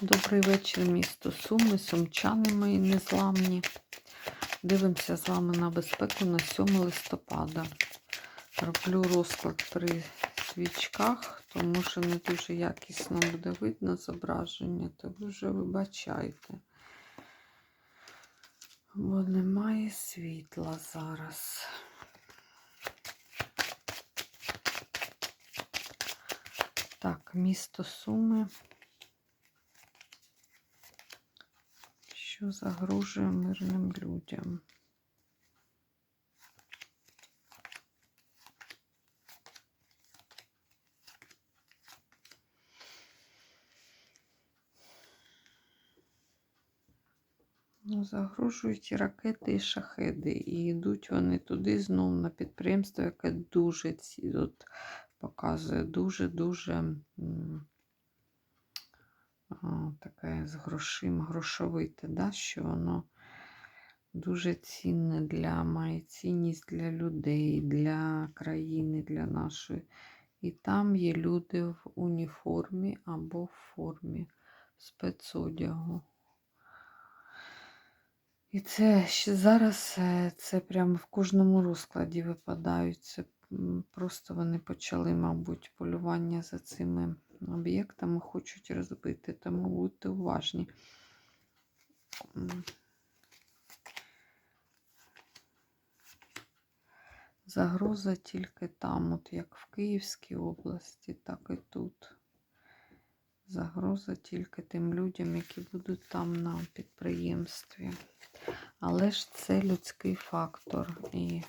Добрий вечір, місто Суми, сумчани мої незламні. Дивимося з вами на безпеку на 7 листопада. Роблю розклад при свічках, тому що не дуже якісно буде видно зображення, то ви вже вибачайте. Бо немає світла зараз. Так, місто Суми. Що загрожує мирним людям. Ну, Загрожують і ракети і шахеди. І йдуть вони туди знову на підприємство, яке дуже от, показує дуже-дуже таке з грошима грошовите, да, що воно дуже цінне для має цінність для людей, для країни, для нашої. І там є люди в уніформі або в формі спецодягу. І це ще зараз е, це прямо в кожному розкладі випадають. Це просто вони почали, мабуть, полювання за цими об'єктами хочуть розбити, тому будьте уважні. Загроза тільки там, от як в Київській області, так і тут. Загроза тільки тим людям, які будуть там на підприємстві. Але ж це людський фактор. І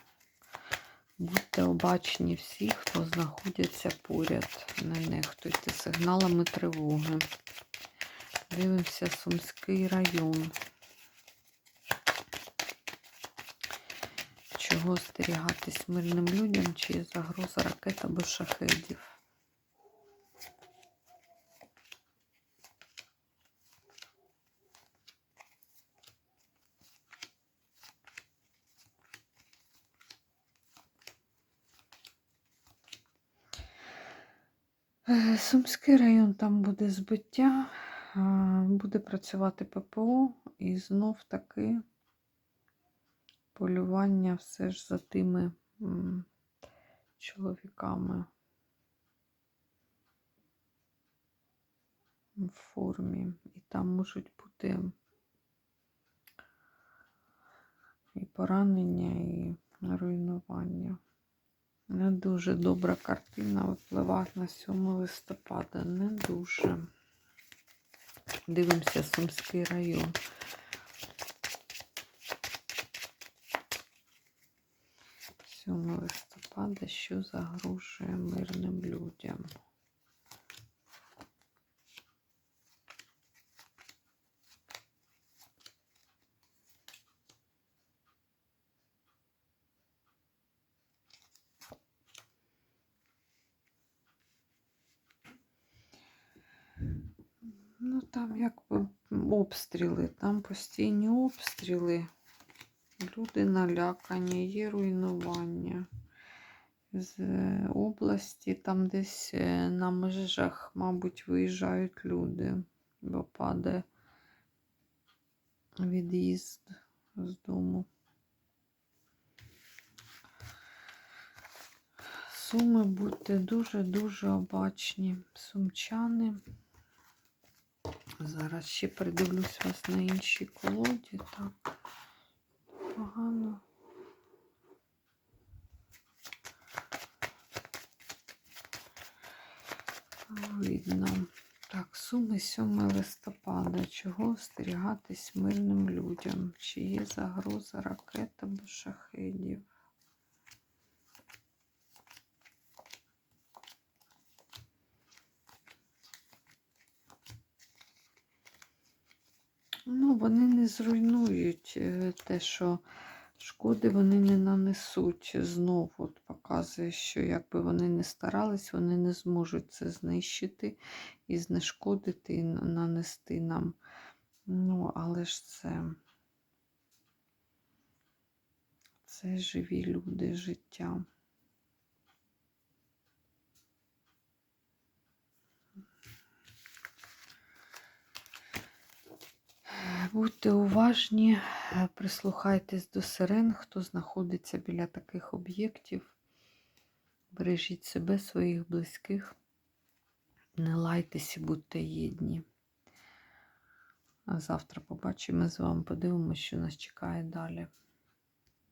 Будьте обачні всі, хто знаходяться поряд. Не нехтуйте сигналами тривоги. Дивимося Сумський район. Чого остерігатись мирним людям, чи є загроза ракет або шахедів? Сумський район там буде збиття, буде працювати ППО і знов таки полювання все ж за тими чоловіками в формі. І там можуть бути і поранення, і руйнування. Не дуже добра картина випливає на 7 листопада. Не дуже. Дивимося Сумський район. Сьоме листопада, що загрожує мирним людям. Ну, там якби обстріли, там постійні обстріли, люди налякані, є руйнування. З області, там десь е, на межах, мабуть, виїжджають люди, бо падає від'їзд з дому. Суми будьте дуже-дуже обачні, сумчани. Зараз ще придивлюсь вас на іншій колоді. Так, погано. Видно. Так, суми 7 листопада. Чого остерігатись мирним людям? Чи є загроза ракет або шахедів? Ну, вони не зруйнують е, те, що шкоди вони не нанесуть. Знову от показує, що якби вони не старались, вони не зможуть це знищити і знешкодити, і нанести нам. Ну, але ж це, це живі люди життя. Будьте уважні, е, прислухайтесь до сирен, хто знаходиться біля таких об'єктів. Бережіть себе, своїх близьких. Не лайтесь і будьте єдні. А завтра побачимо з вами, подивимося, що нас чекає далі.